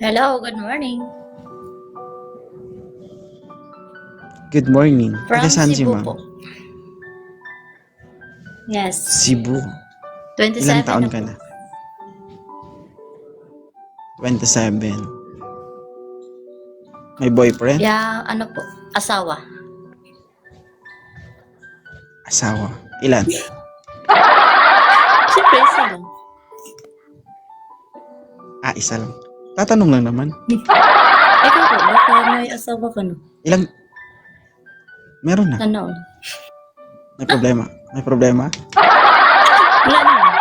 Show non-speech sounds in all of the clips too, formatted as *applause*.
Hello, good morning. Good morning. From Taga saan si Cebu ma'am? po. Yes. Cebu. 27 Ilang taon ka po. na? 27. May boyfriend? Yeah, ano po, asawa. Asawa? Ilan? *laughs* Siyempre, isa lang. Ah, isa lang. Tatanong lang naman. Ikaw *laughs* po, baka may asawa ka no? Ilang? Meron na. Ano? May problema. May problema? Wala naman.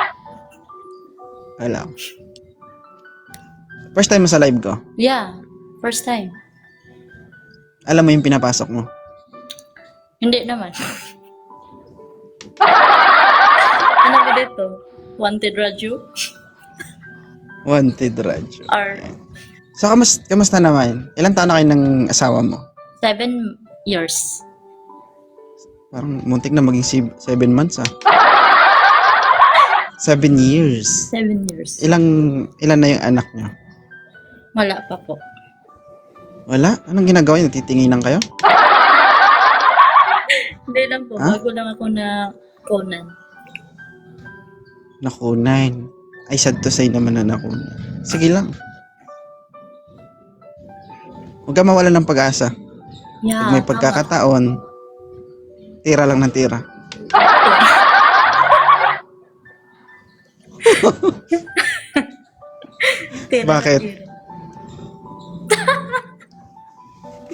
Wala. First time mo sa live ko. Yeah, first time. Alam mo yung pinapasok mo. Hindi naman. *laughs* ano ba dito? Wanted Raju? Wanted radyo. Or So, kamus kamusta naman? Ilang taon na kayo ng asawa mo? seven years. Parang muntik na maging si- seven months ah. *laughs* Seven years. Seven years. Ilang, ilan na yung anak niyo? Wala pa po. Wala? Anong ginagawa niyo? Titinginan kayo? *laughs* Hindi lang po, Ha? bago lang ako na Conan. Nakunan. Ay, sad to say naman na nakunan. Sige lang. Huwag ka mawala ng pag-asa. Yeah, Pag may tama. pagkakataon, tira lang ng tira. Tira Bakit? tira.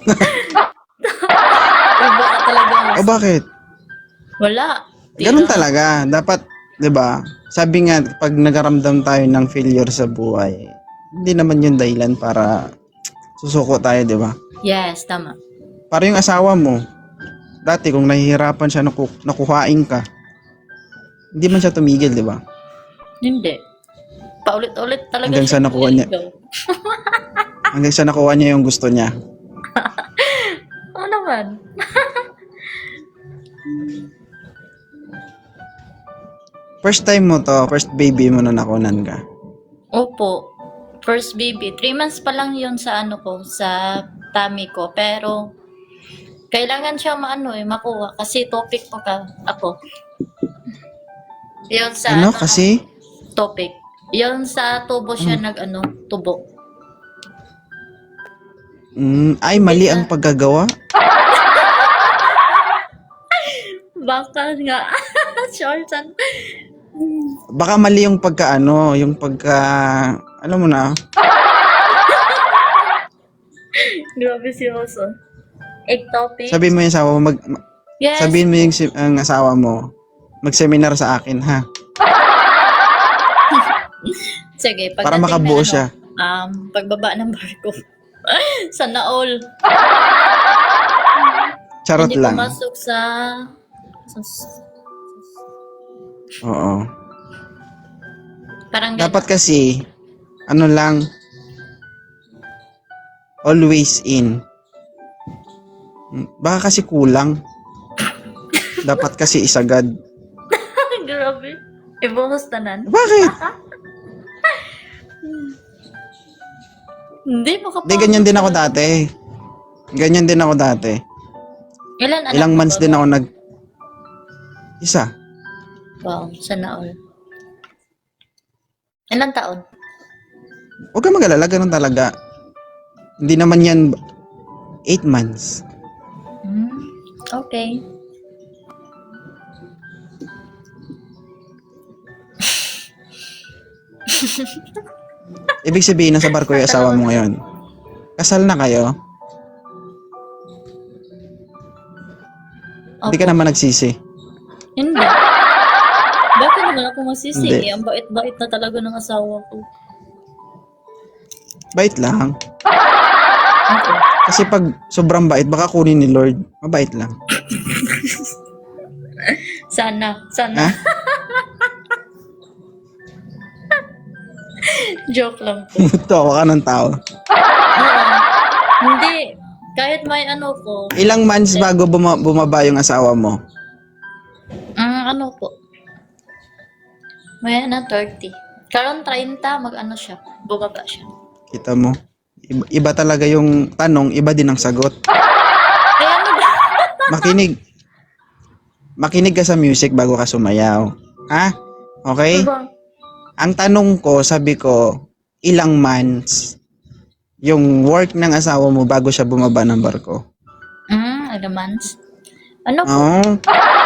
*laughs* Iba ka talaga. O bakit? Wala. Tira. Ganun talaga. Dapat, di ba? Sabi nga, pag nagaramdam tayo ng failure sa buhay, hindi naman yun dahilan para susuko tayo, di ba? Yes, tama. Para yung asawa mo, dati kung nahihirapan siya, naku nakuhain ka, hindi man siya tumigil, di ba? Hindi. Paulit-ulit talaga Hanggang siya sa nakuha niya. Hanggang sa nakuha niya yung gusto niya. *laughs* Oo naman. First time mo to, first baby mo na nakunan ka. Opo. First baby. Three months pa lang yun sa ano ko, sa tummy ko. Pero, kailangan siya maano eh, makuha. Kasi topic pa ka ako. Yun sa Ano kasi? topic. Yun sa tubo siya Hmm. nag ano, tubo. Mm, ay, mali ang paggagawa. *laughs* Baka nga. *laughs* Shortan. Baka mali yung pagkaano, yung pagka, alam mo na, *laughs* Grabe si Oso. Ectopic. sabihin mo yung asawa mo, mag, ma- yes. sabihin mo yung si- ang asawa mo, mag-seminar sa akin, ha? *laughs* Sige, Para pagdating makabuo na, ano, siya. Um, pagbaba ng barko. *laughs* Sana all. Charot Hindi lang. pumasok sa... sa- Oo. Parang Dapat kasi, ano lang, always in. Baka kasi kulang. Dapat kasi isagad. *laughs* Grabe. Ibuhos tanan. Bakit? *laughs* Hindi mo ka Hindi, ganyan din ako dati. Ganyan din ako dati. Ilan anak Ilang mo months ba? din ako nag... Isa. Wow, sana all. Ilang taon? Huwag ka mag-alala, ganun talaga. Hindi naman yan 8 months. Hmm, okay. Ibig sabihin, nasa barko yung asawa mo ngayon. Kasal na kayo? Hindi ka Opo. naman nagsisi. Hindi. Bakit naman ako masisi? Hindi. Ang bait-bait na talaga ng asawa ko. Bait lang. Okay. Kasi pag sobrang bait, baka kunin ni Lord. Mabait lang. Sana. Sana. *laughs* Joke lang po. Tawa ka ng tao. Oo. Hindi. Kahit may ano ko. Ilang months bago buma- bumaba yung asawa mo? Mm, ano po. May ano, 30. Karon 30, mag ano siya. Bumaba siya. Kita mo? Iba, iba talaga yung tanong, iba din ang sagot. *laughs* Ano? Makinig. Makinig ka sa music bago ka sumayaw. Ha? Okay? Ang tanong ko, sabi ko, ilang months yung work ng asawa mo bago siya bumaba ng barko? Mm, elements. Ano po? Oo. *laughs*